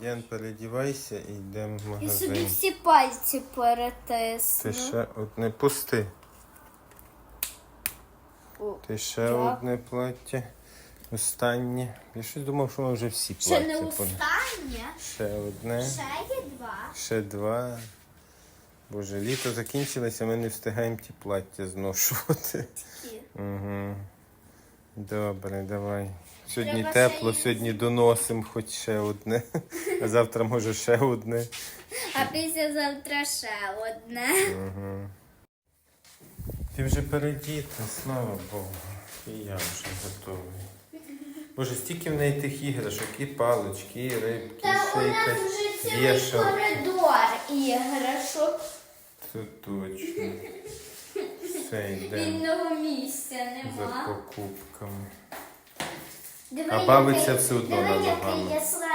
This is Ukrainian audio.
Діан, передівайся і йдемо в І собі всі пальці Ти перетисну. ще одне пусти. О, Ти ще Так. одне плаття. Останнє. Я щось думав, що ми вже всі Ще плаття. не пон- останнє. Ще одне. Ще є два. Ще два. Боже, літо закінчилося, ми не встигаємо ті плаття зношувати. Угу. Добре, давай. Сьогодні Треба тепло, ще сьогодні доносимо хоч ще одне. А завтра може ще одне. А післязавтра ще одне. Угу. Ти вже передіта, слава Богу. І я вже готовий. Боже, стільки в неї тих іграшок, і палички, і рибки, і Та ще у нас якась вже цілий вішалка. коридор іграшок. Це точно. Все йде Вільного місця за нема. покупками. Диви, А бабиця який- все одно диви, який слайм.